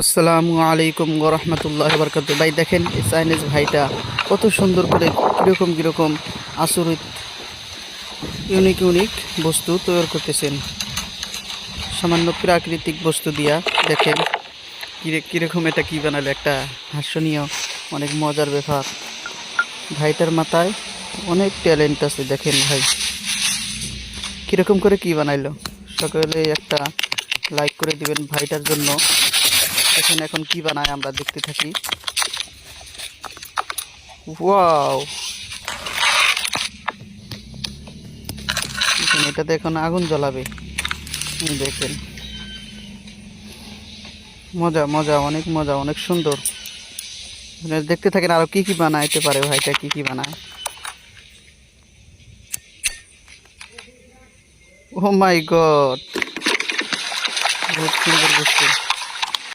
আসসালামু আলাইকুম রহমতুল্লাহ বরকত ভাই, দেখেন এই চাইনিজ ভাইটা কত সুন্দর করে কীরকম কীরকম আসরিত ইউনিক ইউনিক বস্তু তৈরি করতেছেন। সামান্য প্রাকৃতিক বস্তু দিয়া দেখেন কিরে, কীরকম এটা কী বানালো, একটা হাস্যনীয়, অনেক মজার ব্যাপার। ভাইটার মাথায় অনেক ট্যালেন্ট আছে, দেখেন ভাই। কীরকম করে কি বানাইলো? সকলে একটা লাইক করে দিবেন ভাইটার জন্য। দেখেন এখন কি বানায় আমরা দেখতে থাকি। এটাতে এখন আগুন জ্বলাবে। দেখেন। মজা মজা, অনেক মজা, অনেক সুন্দর। মানে দেখতে থাকেন আরও কি কি বানাইতে পারে ভাইটা কি কি বানায়? ও মাই গড বহুত সুন্দর বস্তু